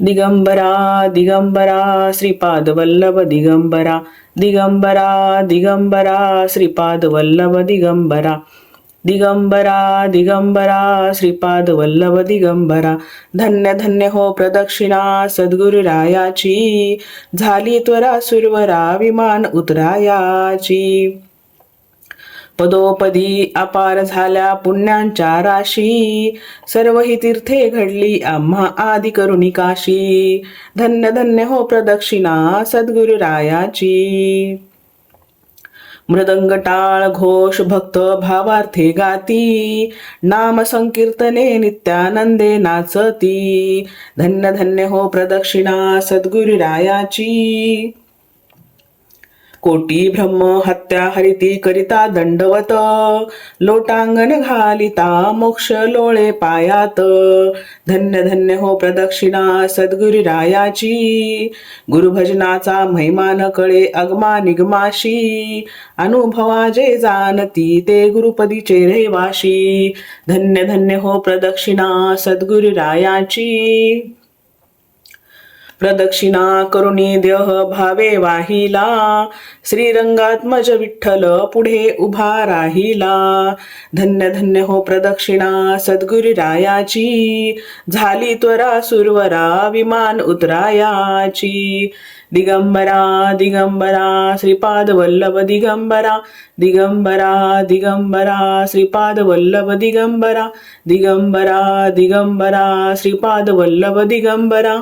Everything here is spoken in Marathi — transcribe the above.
दिगंबरा दिगंबरा श्रीपाद वल्लभ दिगंबरा दिगंबरा दिगंबरा श्रीपाद वल्लभ दिगंबरा दिगंबरा दिगंबरा श्रीपाद वल्लभ दिगंबरा। धन्य धन्य हो प्रदक्षिणा सद्गुरुरायाची झाली त्वरा सुरवरा विमान उतरायाची। पदोपदी अपार झाल्या पुण्यांच्या राशी. सर्व ही तीर्थे घडली आम्हा आदि करुणी काशी धन्य धन्य हो प्रदक्षिणा सद्गुरुरायाची. मृदंग टाळ घोष भक्त भावार्थे गाती. नाम संकीर्तने नित्यानंदे नाचती. धन्य धन्य हो प्रदक्षिणा सद्गुरुरायाची. कोटी ब्रह्म हत्या हरिती करिता दंडवत. लोटांगण घालिता मोक्ष लोळे पायात. धन्य धन्य हो प्रदक्षिणा सद्गुरुरायाची गुरुभजनाचा महिमान कळे अगमा निगमाशी. अनुभवा जे जाणती ते गुरुपदीचे रहिवाशी. धन्य धन्य हो प्रदक्षिणा सद्गुरुरायाची प्रदक्षिणा करुणी देह भावे वाहिला. श्रीरंगात्मज विठ्ठल पुढे उभा राहिला. धन्य धन्य हो प्रदक्षिणा सद्गुरुरायाची. झाली त्वरा सुरवरा विमान उतरायाची. दिगंबरा दिगंबरा श्रीपाद वल्लभ दिगंबरा. दिगंबरा दिगंबरा श्रीपाद वल्लभ दिगंबरा. दिगंबरा दिगंबरा श्रीपाद वल्लभ दिगंबरा.